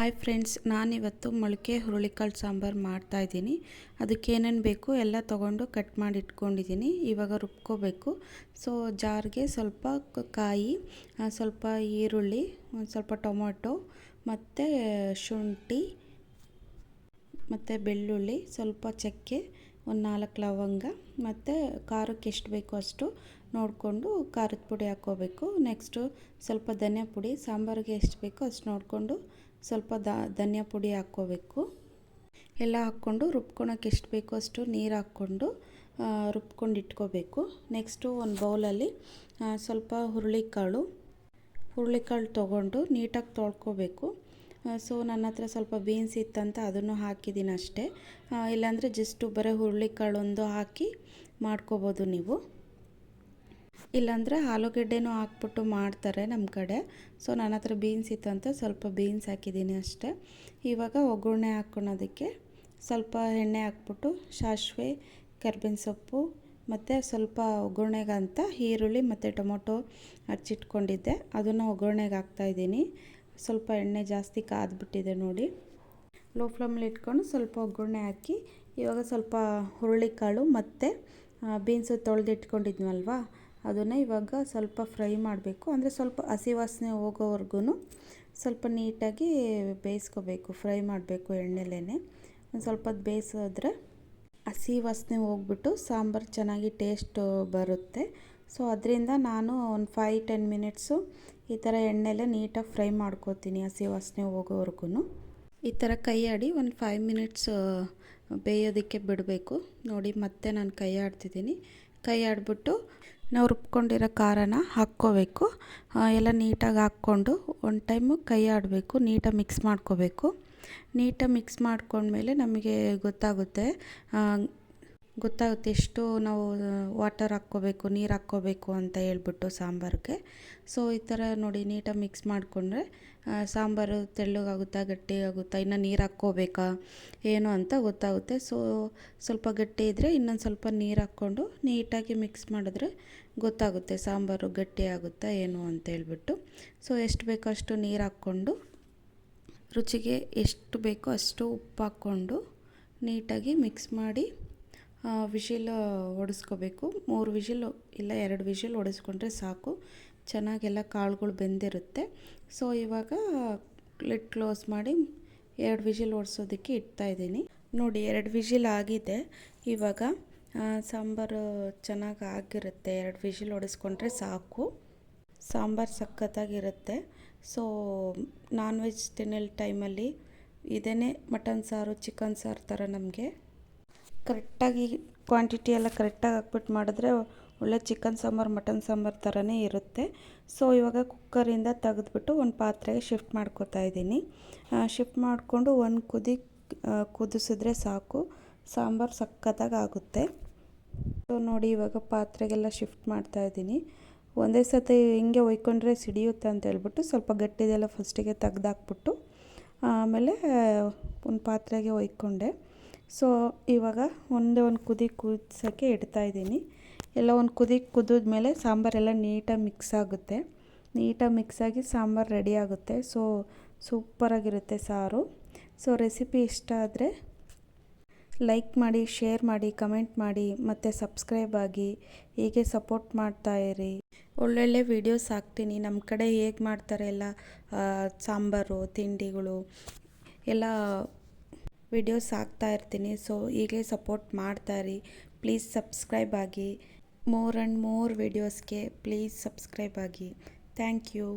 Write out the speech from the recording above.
Hi friends ನಾನಿವತ್ತು ಮೊಳಕೆ ಹುರುಳಿಕಾಳು ಸಾಂಬಾರು ಮಾಡ್ತಾಯಿದ್ದೀನಿ ಅದಕ್ಕೆ ಏನೇನು ಬೇಕು ಎಲ್ಲ ತೊಗೊಂಡು ಕಟ್ ಮಾಡಿ ಇಟ್ಕೊಂಡಿದ್ದೀನಿ. ಇವಾಗ ರುಬ್ಕೋಬೇಕು. ಸೊ ಜಾರ್ಗೆ ಸ್ವಲ್ಪ ಕಾಯಿ ಸ್ವಲ್ಪ ಈರುಳ್ಳಿ, ಒಂದು ಸ್ವಲ್ಪ ಟೊಮೊಟೊ, ಮತ್ತು ಶುಂಠಿ, ಮತ್ತು ಬೆಳ್ಳುಳ್ಳಿ, ಸ್ವಲ್ಪ ಚಕ್ಕೆ, ಒಂದು ನಾಲ್ಕು ಲವಂಗ, ಮತ್ತು ಖಾರಕ್ಕೆ ಎಷ್ಟು ಬೇಕೋ ಅಷ್ಟು ನೋಡಿಕೊಂಡು ಖಾರದ ಪುಡಿ ಹಾಕ್ಕೋಬೇಕು. ನೆಕ್ಸ್ಟು ಸ್ವಲ್ಪ ಧನಿಯಾ ಪುಡಿ, ಸಾಂಬಾರಿಗೆ ಎಷ್ಟು ಬೇಕೋ ಅಷ್ಟು ನೋಡಿಕೊಂಡು ಸ್ವಲ್ಪ ದ, ಧನಿಯಾ ಪುಡಿ ಹಾಕ್ಕೋಬೇಕು. ಎಲ್ಲ ಹಾಕ್ಕೊಂಡು ರುಬ್ಕೊಳಕ್ಕೆ ಎಷ್ಟು ಬೇಕೋ ಅಷ್ಟು ನೀರು ಹಾಕ್ಕೊಂಡು ರುಬ್ಕೊಂಡು ಇಟ್ಕೋಬೇಕು. ನೆಕ್ಸ್ಟು ಒಂದು ಬೌಲಲ್ಲಿ ಸ್ವಲ್ಪ ಹುರುಳಿಕಾಳು. ಹುರುಳಿಕಾಳು ತೊಗೊಂಡು ನೀಟಾಗಿ ತೊಳ್ಕೊಬೇಕು. ಸೊ ನನ್ನ ಹತ್ರ ಸ್ವಲ್ಪ ಬೀನ್ಸ್ ಇತ್ತಂತ ಅದನ್ನು ಹಾಕಿದ್ದೀನಿ ಅಷ್ಟೇ. ಇಲ್ಲಾಂದರೆ ಜಸ್ಟು ಬರೀ ಹುರುಳಿಕಾಳು ಒಂದು ಹಾಕಿ ಮಾಡ್ಕೋಬೋದು ನೀವು. ಇಲ್ಲಾಂದರೆ ಆಲೂಗಡ್ಡೆನೂ ಹಾಕ್ಬಿಟ್ಟು ಮಾಡ್ತಾರೆ ನಮ್ಮ ಕಡೆ. ಸೊ ನನ್ನ ಹತ್ರ ಬೀನ್ಸ್ ಇತ್ತು ಅಂತ ಸ್ವಲ್ಪ ಬೀನ್ಸ್ ಹಾಕಿದ್ದೀನಿ ಅಷ್ಟೇ. ಇವಾಗ ಒಗ್ಗರಣೆ ಹಾಕ್ಕೊಳೋದಕ್ಕೆ ಸ್ವಲ್ಪ ಎಣ್ಣೆ ಹಾಕ್ಬಿಟ್ಟು ಸಾಸಿವೆ, ಕರ್ಬೇವಿನ ಸೊಪ್ಪು ಮತ್ತು ಸ್ವಲ್ಪ ಒಗ್ಗರಣೆಗಂತ ಈರುಳ್ಳಿ ಮತ್ತು ಟೊಮೊಟೊ ಹಚ್ಚಿಟ್ಕೊಂಡಿದ್ದೆ. ಅದನ್ನು ಒಗ್ಗರಣೆಗೆ ಹಾಕ್ತಾಯಿದ್ದೀನಿ ಸ್ವಲ್ಪ ಎಣ್ಣೆ ಜಾಸ್ತಿ ಕಾದ್ಬಿಟ್ಟಿದೆ ನೋಡಿ. ಲೋ ಫ್ಲೇಮಲ್ಲಿ ಇಟ್ಕೊಂಡು ಸ್ವಲ್ಪ ಒಗ್ಗರಣೆ ಹಾಕಿ ಇವಾಗ ಸ್ವಲ್ಪ ಹುರುಳಿಕಾಳು ಮತ್ತು ಬೀನ್ಸು ತೊಳೆದಿಟ್ಕೊಂಡಿದ್ವಲ್ವ ಅದನ್ನು ಇವಾಗ ಸ್ವಲ್ಪ ಫ್ರೈ ಮಾಡಬೇಕು. ಅಂದರೆ ಸ್ವಲ್ಪ ಹಸಿ ವಾಸನೆ ಹೋಗೋವರೆಗೂ ಸ್ವಲ್ಪ ನೀಟಾಗಿ ಬೇಯಿಸ್ಕೋಬೇಕು. ಫ್ರೈ ಮಾಡಬೇಕು ಎಣ್ಣೆಲೇ ಒಂದು ಸ್ವಲ್ಪ ಬೇಯಿಸಿದ್ರೆ ಹಸಿ ವಾಸನೆ ಹೋಗ್ಬಿಟ್ಟು ಸಾಂಬಾರು ಚೆನ್ನಾಗಿ ಟೇಸ್ಟ್ ಬರುತ್ತೆ. ಸೊ, ಅದರಿಂದ ನಾನು ಒಂದು ಫೈ ಟೆನ್ ಮಿನಿಟ್ಸು ಈ ಥರ ಎಣ್ಣೆಲೆ ನೀಟಾಗಿ ಫ್ರೈ ಮಾಡ್ಕೋತೀನಿ ಹಸಿ ವಾಸನೆ ಹೋಗೋವರೆಗೂ ಈ ಥರ ಕೈ ಆಡಿ ಒಂದು ಫೈವ್ ಮಿನಿಟ್ಸ್ ಬೇಯೋದಕ್ಕೆ ಬಿಡಬೇಕು. ನೋಡಿ, ಮತ್ತೆ ನಾನು ಕೈ ಆಡ್ತಿದ್ದೀನಿ ಕೈ ಆಡಿಬಿಟ್ಟು ನಾವು ರುಬ್ಕೊಂಡಿರೋ ಖಾರನ ಹಾಕ್ಕೋಬೇಕು. ಎಲ್ಲ ನೀಟಾಗಿ ಹಾಕ್ಕೊಂಡು ಒನ್ ಟೈಮು ಕೈ ಆಡಬೇಕು ನೀಟಾಗಿ ಮಿಕ್ಸ್ ಮಾಡ್ಕೋಬೇಕು. ನೀಟಾಗಿ ಮಿಕ್ಸ್ ಮಾಡ್ಕೊಂಡ್ಮೇಲೆ ನಮಗೆ ಗೊತ್ತಾಗುತ್ತೆ ಗೊತ್ತಾಗುತ್ತೆ ಎಷ್ಟು ನಾವು ವಾಟರ್ ಹಾಕ್ಕೋಬೇಕು, ನೀರು ಹಾಕ್ಕೋಬೇಕು ಅಂತ ಹೇಳ್ಬಿಟ್ಟು ಸಾಂಬಾರಿಗೆ. ಸೊ ಈ ಥರ ನೋಡಿ ನೀಟಾಗಿ ಮಿಕ್ಸ್ ಮಾಡಿಕೊಂಡ್ರೆ ಸಾಂಬಾರು ತೆಳ್ಳಗಾಗುತ್ತಾ, ಗಟ್ಟಿಯಾಗುತ್ತಾ, ಇನ್ನು ನೀರು ಹಾಕ್ಕೋಬೇಕಾ, ಏನು ಅಂತ ಗೊತ್ತಾಗುತ್ತೆ. ಸೊ ಸ್ವಲ್ಪ ಗಟ್ಟಿ ಇದ್ದರೆ ಇನ್ನೊಂದು ಸ್ವಲ್ಪ ನೀರು ಹಾಕ್ಕೊಂಡು ನೀಟಾಗಿ ಮಿಕ್ಸ್ ಮಾಡಿದ್ರೆ ಗೊತ್ತಾಗುತ್ತೆ ಸಾಂಬಾರು ಗಟ್ಟಿಯಾಗುತ್ತಾ, ಏನು ಅಂತ ಹೇಳ್ಬಿಟ್ಟು. ಸೊ ಎಷ್ಟು ಬೇಕೋ ಅಷ್ಟು ನೀರು ಹಾಕ್ಕೊಂಡು, ರುಚಿಗೆ ಎಷ್ಟು ಬೇಕೋ ಅಷ್ಟು ಉಪ್ಪು ಹಾಕ್ಕೊಂಡು ನೀಟಾಗಿ ಮಿಕ್ಸ್ ಮಾಡಿ ವಿಷಿಲ್ ಹೊಡೆಸ್ಕೋಬೇಕು ಮೂರು ವಿಶಿಲ್ ಇಲ್ಲ ಎರಡು ವಿಶಿಲ್ ಹೊಡೆಸ್ಕೊಂಡ್ರೆ ಸಾಕು. ಚೆನ್ನಾಗೆಲ್ಲ ಕಾಳುಗಳು ಬೆಂದಿರುತ್ತೆ. ಸೊ, ಇವಾಗ ಲಿಟ್ ಕ್ಲೋಸ್ ಮಾಡಿ ಎರಡು ವಿಷಿಲ್ ಹೊಡ್ಸೋದಕ್ಕೆ ಇಡ್ತಾಯಿದ್ದೀನಿ ನೋಡಿ, ಎರಡು ವಿಶಿಲ್ ಆಗಿದೆ. ಇವಾಗ ಸಾಂಬಾರು ಚೆನ್ನಾಗಿ ಆಗಿರುತ್ತೆ. ಎರಡು ವಿಶಿಲ್ ಹೊಡೆಸ್ಕೊಂಡ್ರೆ ಸಾಕು. ಸಾಂಬಾರು ಸಖತ್ತಾಗಿರುತ್ತೆ. ಸೊ, ನಾನ್ ವೆಜ್ ತಿನ್ನಲ್ ಟೈಮಲ್ಲಿ ಇದೇ ಮಟನ್ ಸಾರು, ಚಿಕನ್ ಸಾರು ಥರ ನಮಗೆ. ಕರೆಕ್ಟಾಗಿ ಕ್ವಾಂಟಿಟಿ ಎಲ್ಲ ಕರೆಕ್ಟಾಗಿ ಹಾಕ್ಬಿಟ್ಟು ಮಾಡಿದ್ರೆ ಒಳ್ಳೆ ಚಿಕನ್ ಸಾಂಬಾರು, ಮಟನ್ ಸಾಂಬಾರು ಥರನೇ ಇರುತ್ತೆ. ಸೊ ಇವಾಗ ಕುಕ್ಕರಿಂದ ತೆಗೆದ್ಬಿಟ್ಟು ಒಂದು ಪಾತ್ರೆಗೆ ಶಿಫ್ಟ್ ಮಾಡ್ಕೋತಾ ಇದ್ದೀನಿ. ಶಿಫ್ಟ್ ಮಾಡಿಕೊಂಡು ಒಂದು ಕುದಿ ಕುದಿಸಿದ್ರೆ ಸಾಕು. ಸಾಂಬಾರು ಸಕ್ಕತ್ತಾಗಿ ಆಗುತ್ತೆ. ಸೊ ನೋಡಿ ಇವಾಗ ಪಾತ್ರೆಗೆಲ್ಲ ಶಿಫ್ಟ್ ಮಾಡ್ತಾ ಇದ್ದೀನಿ. ಒಂದೇ ಸತಿ ಹಿಂಗೆ ಒಯ್ಕೊಂಡ್ರೆ ಸಿಡಿಯುತ್ತೆ ಅಂತ ಹೇಳ್ಬಿಟ್ಟು ಸ್ವಲ್ಪ ಗಟ್ಟಿದೆಲ್ಲ ಫಸ್ಟಿಗೆ ತೆಗ್ದಾಕ್ಬಿಟ್ಟು, ಆಮೇಲೆ ಒಂದು ಪಾತ್ರೆಗೆ ಒಯ್ಕೊಂಡೆ. ಸೊ ಇವಾಗ ಒಂದೇ ಒಂದು ಕುದಿ ಕುದಿಸೋಕ್ಕೆ ಇಡ್ತಾಯಿದ್ದೀನಿ ಎಲ್ಲ ಒಂದು ಕುದಿ ಕುದಿದ್ಮೇಲೆ ಸಾಂಬಾರೆಲ್ಲ ನೀಟಾಗಿ ಮಿಕ್ಸ್ ಆಗುತ್ತೆ. ನೀಟಾಗಿ ಮಿಕ್ಸಾಗಿ ಸಾಂಬಾರು ರೆಡಿ ಆಗುತ್ತೆ. ಸೊ ಸೂಪರಾಗಿರುತ್ತೆ ಸಾರು. ಸೊ ರೆಸಿಪಿ ಇಷ್ಟ ಆದರೆ ಲೈಕ್ ಮಾಡಿ ಶೇರ್ ಮಾಡಿ ಕಮೆಂಟ್ ಮಾಡಿ, ಮತ್ತು ಸಬ್ಸ್ಕ್ರೈಬ್ ಆಗಿ ಹೀಗೆ ಸಪೋರ್ಟ್ ಮಾಡ್ತಾಯಿರಿ ಒಳ್ಳೊಳ್ಳೆ ವೀಡಿಯೋಸ್ ಹಾಕ್ತೀನಿ. ನಮ್ಮ ಕಡೆ ಹೇಗೆ ಮಾಡ್ತಾರೆ ಎಲ್ಲ ಸಾಂಬಾರು, ತಿಂಡಿಗಳು, ಎಲ್ಲ ವಿಡಿಯೋಸ್ ಹಾಕ್ತಾ ಇರ್ತೀನಿ. ಸೊ ಈಗಲೇ ಸಪೋರ್ಟ್ ಮಾಡ್ತಾಯಿರಿ ಪ್ಲೀಸ್ ಸಬ್ಸ್ಕ್ರೈಬ್ ಆಗಿ. ಮೋರ್ ಆ್ಯಂಡ್ ಮೋರ್ ವಿಡಿಯೋಸ್ಗೆ ಪ್ಲೀಸ್ ಸಬ್ಸ್ಕ್ರೈಬ್ ಆಗಿ. Thank you